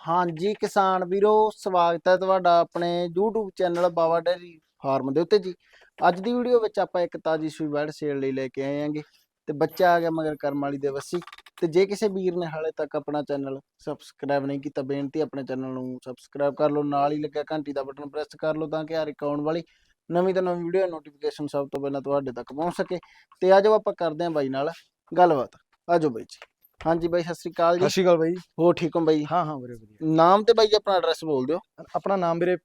ਹਾਂਜੀ, ਕਿਸਾਨ ਵੀਰੋ, ਸਵਾਗਤ ਹੈ ਤੁਹਾਡਾ ਆਪਣੇ YouTube channel Bawa dairy farm ਦੇ ਉੱਤੇ ਜੀ। ਅੱਜ ਦੀ ਵੀਡੀਓ ਵਿੱਚ ਆਪਾਂ ਇੱਕ ਤਾਜੀ ਸੂਈ ਬੈਡ ਸੇਲ ਲਈ ਲੈ ਕੇ ਆਏ ਆਂਗੇ ਤੇ ਬੱਚਾ ਆ ਗਿਆ ਮਗਰ ਕਰਮ ਵਾਲੀ ਦੇ ਵੱਸੀ ਤੇ ਜੇ ਕਿਸੇ ਵੀਰ ਨੇ ਹਾਲੇ ਤੱਕ ਆਪਣਾ ਚੈਨਲ ਸਬਸਕ੍ਰਾਈਬ ਨਹੀਂ ਕੀਤਾ, ਬੇਨਤੀ ਆਪਣੇ ਚੈਨਲ ਨੂੰ ਸਬਸਕ੍ਰਾਈਬ ਕਰ ਲਓ, ਨਾਲ ਹੀ ਲੱਗਿਆ ਘੰਟੀ ਦਾ ਬਟਨ ਪ੍ਰੈਸ ਕਰ ਲਓ ਤਾਂ ਕਿ ਹਰ ਇੱਕ ਆਉਣ ਵਾਲੀ ਨਵੀਂ ਤੋਂ ਨਵੀਂ ਵੀਡੀਓ ਨੋਟੀਫਿਕੇਸ਼ਨ ਸਭ ਤੋਂ ਪਹਿਲਾਂ ਤੁਹਾਡੇ ਤੱਕ ਪਹੁੰਚ ਸਕੇ। ਤੇ ਆਜੋ ਆਪਾਂ ਕਰਦੇ ਹਾਂ ਬਾਈ ਨਾਲ ਗੱਲਬਾਤ। ਆਜੋ ਬਾਈ ਜੀ। ਹਾਂਜੀ ਬਾਈ ਸਤਿ ਸ੍ਰੀ ਅਕਾਲ ਸਤਿ ਜੀ ਸ਼੍ਰੀ ਅਕਾਲ ਬਾਈ। ਹੋ ਠੀਕ ਹੋ ਬਾਈ? ਹਾਂ ਹਾਂ ਵੀਰੇ ਵਧੀਆ। ਨਾਮ ਤੇ ਬਾਈ ਆਪਣਾ ਐਡਰੈਸ ਬੋਲ ਦਿਓ। ਆਪਣਾ ਨਾਮ ਵੀਰੇ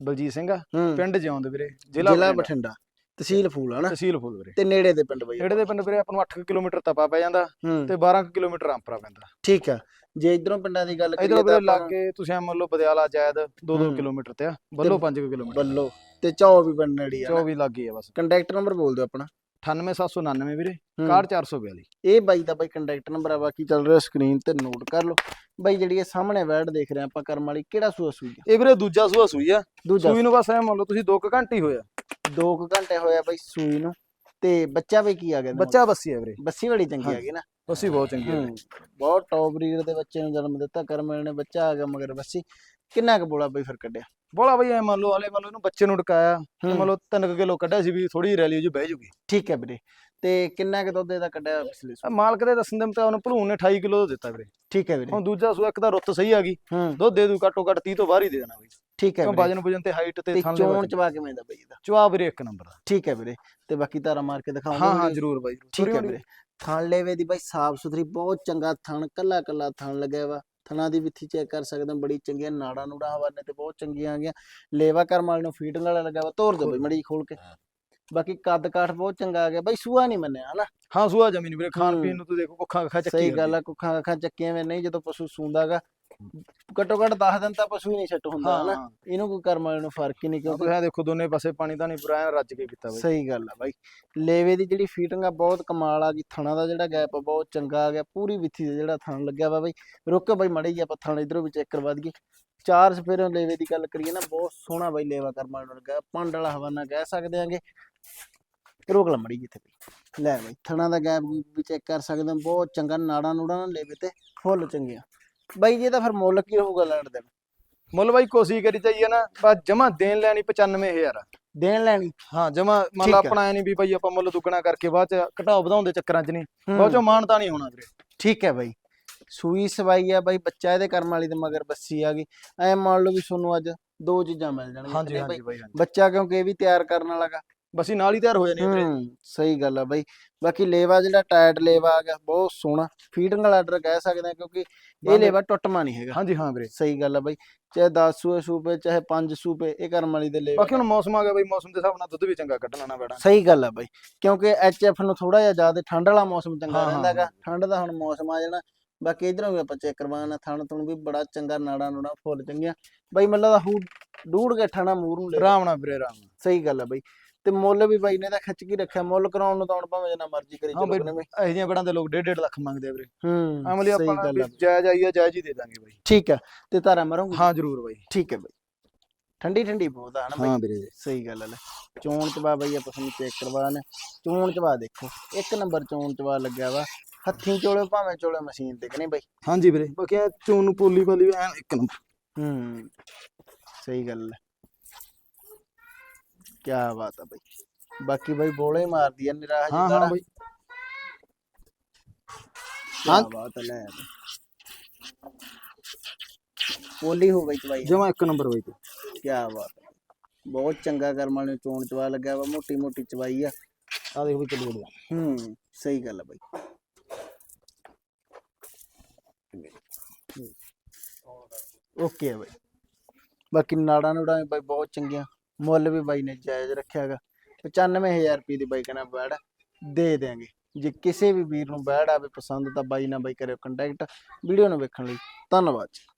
ਬਲਜੀਤ ਸਿੰਘ ਆ। ਹੂੰ। ਪਿੰਡ ਜਿਉਂਦ ਵੀਰੇ ਜ਼ਿਲ੍ਹਾ ਜ਼ਿਲ੍ਹਾ ਬਠਿੰਡਾ। ਤਹਿਸੀਲ ਫੂਲ ਹਨਾ ਤਹਿਸੀਲ ਫੁੱਲ ਵੀਰੇ। ਤੇ ਨੇੜੇ ਦੇ ਪਿੰਡ ਬਾਈ ਨੇੜੇ ਦੇ ਪਿੰਡ ਵੀਰੇ ਆਪਾਂ ਨੂੰ 8 ਕਿਲੋਮੀਟਰ ਤਪਾ ਪੈ ਜਾਂਦਾ ਹੂੰ। ਤੇ 12 ਕੁ ਕਿਲੋਮੀਟਰ ਰਾਮਪੁਰਾ ਪੈਂਦਾ। ਠੀਕ ਆ। ਜੇ ਇਧਰੋਂ ਪਿੰਡਾਂ ਦੀ ਗੱਲ ਇਧਰੋਂ ਕਰੀਏ ਵੀਰੇ ਤਾਂ ਲਾਗੇ ਤੁਸੀਂ ਐ ਮੰਨ ਲਓ ਬਦਿਆਲਾ ਜਾਇਦ 2-2 ਹੂੰ। ਕਿਲੋਮੀਟਰ ਤੇ ਆ। ਬੱਲੋ 5 ਕਿਲੋਮੀਟਰ। ਬੱਲੋ ਤੇ ਚੌ ਵੀ ਪਿੰਡ ਨੇੜੇ ਆ 24 ਲੱਗੀ ਆ ਬਸ। ਕੰਟੈਕਟ ਨੰਬਰ ਬੋਲ ਦਿਓ ਆਪਣਾ। 98799 ਵੀਰੇ। ਹੂੰ। 61442 ਇਹ ਬਾਈ ਦਾ ਬਾਈ ਕੰਟੈਕਟ ਨੰਬਰ ਆ ਬਾਕੀ ਚੱਲ ਰਿਹਾ ਸਕਰੀਨ ਤੇ ਨੋਟ ਕਰ ਲਓ। ਬਾਈ ਜਿਹੜੀ ਇਹ ਸਾਹਮਣੇ ਵੈਡ ਦੇਖ ਰਹੇ ਆਪਾਂ ਕਰਮ ਵਾਲੀ ਕਿਹੜਾ ਸੂਆ ਸੂਈ ਆ? ਇਹ ਵੀਰੇ ਦੂਜਾ ਸੂਆ ਸੂਈ ਆ। ਸੂਈ ਨੂੰ ਬਸ ਐ ਮੰਨ ਲਓ ਤੁਸੀਂ 2 ਘੰਟੇ ਹੀ ਹੋਇਆ 2 ਘੰਟੇ ਹੋਇਆ ਬਾਈ ਸੂਈ ਨੂੰ। ਤੇ ਬੱਚਾ ਵੀ ਕੀ ਆ ਗਿਆ? ਬੱਚਾ ਬੱਸੀ ਆ ਵੀਰੇ? ਬੱਸੀ ਬੜੀ ਚੰਗੀ ਆ। ਗਈ ਨਾ? ਬੱਸੀ ਬਹੁਤ ਚੰਗੀ ਆ ਬਹੁਤ ਟੌਪ ਬਰੀਡ ਦੇ ਬੱਚੇ ਨੂੰ ਜਨਮ ਦਿੱਤਾ ਕਰਮ ਵਾਲੇ ਨੇ ਬੱਚਾ ਆ ਗਿਆ ਮਗਰ ਬੱਸੀ। ਕਿੰਨਾ ਕੁ ਬੋਲਾ ਬਾਈ ਫਿਰ ਕੱਢਿਆ? ਬੋਲਾ ਬਈ ਐ ਮੰਨ ਲਓ ਹਲੇ ਮੰਨ ਲਓ ਇਹਨੂੰ ਬੱਚੇ ਨੂੰ ਟਕਾਇਆ ਤੇ। ਮੰਨ ਲਓ 3 ਕਿਲੋ ਕੱਢਿਆ ਸੀ ਵੀ ਥੋੜੀ ਰੈਲੀ ਜੀ ਬਹਿ ਜੂਗੀ। ਠੀਕ ਹੈ ਵੀਰੇ। ਤੇ ਕਿੰਨਾ ਕੁ ਦੁੱਧ ਇਹਦਾ ਕੱਢਿਆ ਪਿਛਲੇ ਆ ਮਾਲਕ ਦੇ ਦੱਸਣ ਦੇ ਮੁਤਾਬਕ ਉਹਨੇ ਭਲੂਣ ਨੇ 28 ਕਿਲੋ ਦਿੱਤਾ ਵੀਰੇ। ਠੀਕ ਹੈ ਵੀਰੇ। ਹੁਣ ਦੂਜਾ ਸੂਆ ਇੱਕ ਤਾਂ ਰੁੱਤ ਸਹੀ ਆ ਗਈ। ਦੁੱਧ ਦੇ ਦੂ ਘੱਟੋ ਘੱਟ 30 ਤੋਂ ਬਾਹਰ ਹੀ ਦੇ ਦੇਣਾ ਬਈ। ਠੀਕ ਹੈ ਵੀਰੇ। ਵਜਨ ਵਜਨ ਤੇ ਹਾਈਟ ਤੇ ਥਣ ਚੋਣ ਚਵਾ ਕਿਵੇਂ ਦਾ ਬਾਈ ਇਹਦਾ? ਚਵਾ ਵੀਰੇ ਇੱਕ ਨੰਬਰ ਦਾ। ਠੀਕ ਹੈ ਵੀਰੇ। ਤੇ ਬਾਕੀ ਤਾਰਾ ਮਾਰ ਕੇ ਦਿਖਾਉਂਗਾ ਹਾਂ ਹਾਂ ਜਰੂਰ ਬਾਈ। ਠੀਕ ਹੈ ਵੀਰੇ। ਥਣ ਲੈਵੇ ਦੀ ਬਾਈ ਸਾਫ਼ ਸੁਥਰੀ ਬਹੁਤ ਚੰਗਾ ਥਣ ਕੱਲਾ ਕੱਲਾ ਥਣ ਲੱਗਿਆ ਵਾ। ਥਣਾ ਦੀ ਵਿੱਥੀ ਚੈੱਕ ਕਰ ਸਕਦੇ ਹੋ ਬੜੀ ਚੰਗੀਆਂ ਨਾੜਾਂ ਨੂੜਾਂ ਹਵਾਨੇ ਤੇ ਬਹੁਤ ਚੰਗੀਆਂ ਆ ਗਈਆਂ ਲੇਵਾ ਕਰਮ ਵਾਲੇ ਨੂੰ ਫੀਡਿੰਗ ਵਾਲਾ ਲੱਗਾ ਵਾ ਤੋਰ ਦੇ ਬਈ ਮੜੀ ਖੋਲ ਕੇ। ਬਾਕੀ ਕੱਦ ਕਾਠ ਬਹੁਤ ਚੰਗਾ ਆ ਗਿਆ। ਬਾਈ ਸੂਆ ਨਹੀਂ ਮੰਨਿਆ ਹਨਾ? ਹਾਂ ਸੂਆ ਜ਼ਮੀਨ ਵੀਰੇ ਖਾਣ। ਪੀਣ ਨੂੰ ਤੂੰ ਦੇਖੋ ਕੁੱਖਾਂ ਅੱਖਾਂ ਚੱਕੀ ਸਹੀ ਗੱਲ ਆ ਕੁੱਖਾਂ ਅੱਖਾਂ ਚੱਕੀਆਂ ਵੇ ਨਹੀਂ ਜਦੋਂ ਪਸ਼ੂ ਸੂੰਦਾਗਾ ਘੱਟੋ ਘੱਟ 10 ਦਿਨ ਤਾਂ ਪਸ਼ੂ ਹੀ ਨਹੀਂ ਛੱਟ ਹੁੰਦਾ ਹਨਾ? ਇਹਨੂੰ ਕੋਈ ਕਰਮ ਵਾਲੇ ਨੂੰ ਫ਼ਰਕ ਹੀ ਨਹੀਂ ਕਿਉਂਕਿ ਤੁਸੀਂ ਦੇਖੋ ਦੋਨੇ ਪਾਸੇ ਪਾਣੀ ਤਾਂ ਨਹੀਂ ਪੂਰਾ ਰੱਜ ਕੇ ਕੀਤਾ ਬਾਈ। ਸਹੀ ਗੱਲ ਆ ਬਾਈ। ਲੇਵੇ ਦੀ ਜਿਹੜੀ ਫੀਟਿੰਗ ਆ ਬਹੁਤ ਕਮਾਲ ਆ ਗਈ ਥਣਾ ਦਾ ਜਿਹੜਾ ਗੈਪ ਆ ਬਹੁਤ ਚੰਗਾ ਆ ਗਿਆ। ਪੂਰੀ ਵਿੱਥੀ ਦਾ ਜਿਹੜਾ ਥਣ ਲੱਗਿਆ ਵਾ ਬਾਈ। ਰੁਕ ਬਾਈ ਮੜੀ ਜੀ ਆਪਾਂ ਥਣ ਇਧਰੋਂ ਵੀ ਚੈੱਕ ਕਰਵਾ ਦਈਏ। ਚਾਰ ਸਫੇਰੇ ਲੇਵੇ ਦੀ ਗੱਲ ਕਰੀਏ ਨਾ ਬਹੁਤ ਸੋਹਣਾ ਬਾਈ ਲੇਵਾ ਕਰਮਾ ਨੂੰ ਲੱਗਾ। ਪੰਡ ਵਾਲਾ ਹਵਾਨਾ ਕਹਿ ਸਕਦੇ ਆਂਗੇ। ਰੋਕ ਲਾ ਮੜੀ ਜਿੱਥੇ ਵੀ ਲੈ ਬਾਈ ਥਣਾ ਦਾ ਗੈਪ ਵੀ ਚੈੱਕ ਕਰ ਸਕਦੇ ਹਾਂ ਬਹੁਤ ਚੰਗਾ ਨਾੜਾਂ ਨੂੜਾਂ ਨਾਲ ਲੇਵੇ ਤੇ ਫੁੱਲ ਚੰਗੀਆਂ ਬਾਈ ਜੀ ਇਹਦਾ ਫਿਰ ਮੁੱਲ ਕੀ ਰਹੂਗਾ ਲੈਣ ਦੇਣ? ਮੁੱਲ ਬਾਈ ਕੋਸ਼ਿਸ਼ ਕਰੀ ਚਾਹੀਏ ਨਾ ਬਸ ਜਮਾ ਦੇਣ ਲੈਣੀ 95000 ਦੇਣ ਲੈਣੀ? ਹਾਂ ਜਮਾ ਮੰਨ ਠੀਕ ਲਾ ਆ। ਆਪਣਾ ਐ ਨਹੀਂ ਵੀ ਬਾਈ ਆਪਾਂ ਮੁੱਲ ਦੁੱਗਣਾ ਕਰਕੇ ਬਾਅਦ ਚ ਘਟਾਓ ਵਧਾਉਣ ਦੇ ਚੱਕਰਾਂ ਚ ਨਹੀਂ। ਬਾਅਦ ਚੋਂ ਮਾਨਤਾ ਨਹੀਂ ਹੋਣਾ ਵੀਰੇ। ਠੀਕ ਹੈ ਬਾਈ। ਸੂਈ ਸਵਾਈ ਆ ਬਾਈ ਬੱਚਾ ਇਹਦੇ ਕਰਮ ਵਾਲੀ ਦੇ ਮਗਰ ਬੱਸੀ ਆ ਗਈ। ਐ ਮੰਨ ਲਓ ਵੀ ਤੁਹਾਨੂੰ ਅੱਜ ਦੋ ਚੀਜ਼ਾਂ ਮਿਲ ਜਾਣਗੀਆਂ ਹਾਂਜੀ ਨਹੀਂ ਹਾਂਜੀ ਬਾਈ? ਬਾਈ ਹਾਂਜੀ। ਬੱਚਾ ਕਿਉਂਕਿ ਇਹ ਵੀ ਤਿਆਰ ਕਰਨ ਵਾਲਾ ਗਾ। ਬਸ ਨਾਲ ਹੀ ਤਿਆਰ ਹੋ ਜਾਣੀ ਵੀਰੇ ਹੂੰ ਸਹੀ ਗੱਲ ਆ ਬਾਈ। ਬਾਕੀ ਲੇਵਾ ਜਿਹੜਾ ਟਾਇਟ ਲੇਵਾ ਆ ਗਿਆ ਬਹੁਤ ਸੋਹਣਾ। ਫੀਡਿੰਗ ਵਾਲਾ ਆਰਡਰ ਕਹਿ ਸਕਦੇ ਆ ਕਿਉਂਕਿ ਇਹ ਲੇਵਾ ਟੁੱਟਮਾ ਨਹੀਂ ਹੈਗਾ। ਹਾਂਜੀ ਹਾਂ ਵੀਰੇ। ਸਹੀ ਗੱਲ ਆ ਬਾਈ। ਚਾਹੇ 10 ਸੂਏ ਸੂਪੇ ਚਾਹੇ 5 ਸੂਪੇ ਇਹ ਕਰਮ ਵਾਲੀ ਦੇ ਲੇਵਾ। ਬਾਕੀ ਹੁਣ ਮੌਸਮ ਆ ਗਿਆ ਬਾਈ ਮੌਸਮ ਦੇ ਹਿਸਾਬ ਨਾਲ ਦੁੱਧ ਵੀ ਚੰਗਾ ਕੱਢਣਾ ਨਾ ਬੈਣਾ ਸਹੀ ਗੱਲ ਆ ਬਾਈ। ਕਿਉਂਕਿ ਐਚਐਫ ਨੂੰ ਥੋੜਾ ਜਿਹਾ ਜ਼ਿਆਦਾ ਠੰਡ ਵਾਲਾ ਮੌਸਮ ਚੰਗਾ ਰਹਿੰਦਾ ਗਾ ਹਾਂ। ਠੰਡ ਦਾ ਹੁਣ ਮੌਸਮ ਆ ਜਾਣਾ। ਬਾਕੀ ਇਧਰੋਂ ਵੀ ਆਪਾਂ ਚੈੱਕ ਕਰਵਾਉਣਾ। ਥਣ ਤੁਣ ਵੀ ਬੜਾ ਚੰਗਾ ਨਾੜਾ ਨੂੜਾ ਫੁੱਲ ਚੰਗੀਆਂ। ਬਾਈ ਮੱਲਾ ਦਾ ਹੂ ਡੂੜ ਕੇ ਠਾਣਾ ਮੂਰ ਨੂੰ ਲੈ ਆਰਾਮ ਨਾਲ ਵੀਰੇ ਆਰਾਮ ਸਹੀ ਗੱਲ ਆ ਬਾਈ। ਤੇ ਮੁੱਲ ਵੀ ਬਾਈ ਨੇ ਤਾਂ ਖਿੱਚ ਕੇ ਰੱਖਿਆ ਮੁੱਲ ਕਰਾਉਣ ਨੂੰ ਤਾਂ ਹੁਣ ਭਾਵੇਂ ਜਿੰਨਾ ਮਰਜ਼ੀ ਕਰੀ ਹਾਂ ਚਲੋ ਬਾਈ ਕਿਨੇ ਵੀ। ਇਹੋ ਜਿਹੀਆਂ ਬੜਾਂ ਦੇ ਲੋਕ 1.5 ਲੱਖ ਮੰਗਦੇ ਆ ਵੀਰੇ। ਹੂੰ ਅਮਲੀ ਸਹੀ ਆਪਾਂ ਗੱਲ ਆ ਜਾਇਜ਼ ਆਈ ਆ ਜਾਇਜ਼ ਹੀ ਦੇ ਦਾਂਗੇ ਬਾਈ। ਠੀਕ ਆ ਤੇ ਧਾਰਾ ਮਰੋਂਗੇ? ਹਾਂ ਜਰੂਰ ਬਾਈ। ਠੀਕ ਹੈ ਬਾਈ। ਠੰਡੀ ਠੰਡੀ ਬਹੁਤ ਆ ਬਾਈ? ਹਾਂ ਵੀਰੇ। ਸਹੀ ਗੱਲ ਆ ਲੈ। ਚੋਣ ਚਬਾ ਬਾਈ ਆਪਾਂ ਤੁਹਾਨੂੰ ਚੈੱਕ ਕਰਵਾਣਾ ਚੋਣ ਚਬਾ ਦੇਖੋ ਇੱਕ ਨੰਬਰ ਚੋਣ ਚਬਾ ਲੱਗਿਆ ਵਾ। ਹੱਥੀਂ ਚੋਲੇ ਭਾਵੇਂ ਚੋਲੇ ਮਸ਼ੀਨ ਤੇ ਕਿ ਨਹੀਂ ਬਾਈ? ਹਾਂਜੀ ਵੀਰੇ ਬਾਕੀ ਚੋਣ ਨੂੰ ਪੋਲੀ ਐਨ ਇੱਕ ਨੰਬਰ। ਹੂੰ ਸਹੀ ਗੱਲ ਹੈ ਕੀ ਬਾਤ ਆ ਬਾਈ। ਬਾਕੀ ਬਾਈ ਬੋਲੇ ਮਾਰਦੀ ਆ ਨਿਰਾਹ ਹਾਂ ਹਾਂ ਬਾਈ। ਹਾਂ। ਬਾਤ ਲੈ। ਪੋਲੀ ਹੋ ਗਈ ਚਵਾਈ ਜਮਾ ਇੱਕ ਨੰਬਰ ਬਾਈ ਕੀ ਬਾਤ ਬਹੁਤ ਚੰਗਾ ਕਰਮ ਵਾਲੇ ਚੋਣ ਚਵਾ ਲੱਗਿਆ ਵਾ ਮੋਟੀ ਮੋਟੀ ਚਵਾਈ ਆ। ਆ ਦੇਖ ਬਾਈ ਚੱਲੀ ਗਿਆ ਹੂੰ ਸਹੀ ਗੱਲ ਆ ਬਾਈ। ਓਕੇ ਆ ਬਾਈ। ਬਾਕੀ ਨਾੜਾਂ ਨੂੜਾਂ ਵੀ ਬਾਈ ਬਹੁਤ ਚੰਗੀਆਂ। ਮੁੱਲ ਵੀ ਬਾਈ ਨੇ ਜਾਇਜ਼ ਰੱਖਿਆ ਹੈਗਾ। 95000 ਰੁਪਏ ਦੀ ਬਾਈ ਕਹਿੰਦਾ ਬੈੜ ਦੇ ਦੇਾਂਗੇ ਜੇ ਕਿਸੇ ਵੀ ਵੀਰ ਨੂੰ ਬੈੜ ਆਵੇ ਪਸੰਦ ਤਾਂ ਬਾਈ ਨਾਲ ਬਾਈ ਕਰਿਓ ਕੰਟੈਕਟ ਵੀਡੀਓ ਨੂੰ ਵੇਖਣ ਲਈ ਧੰਨਵਾਦ ਜੀ।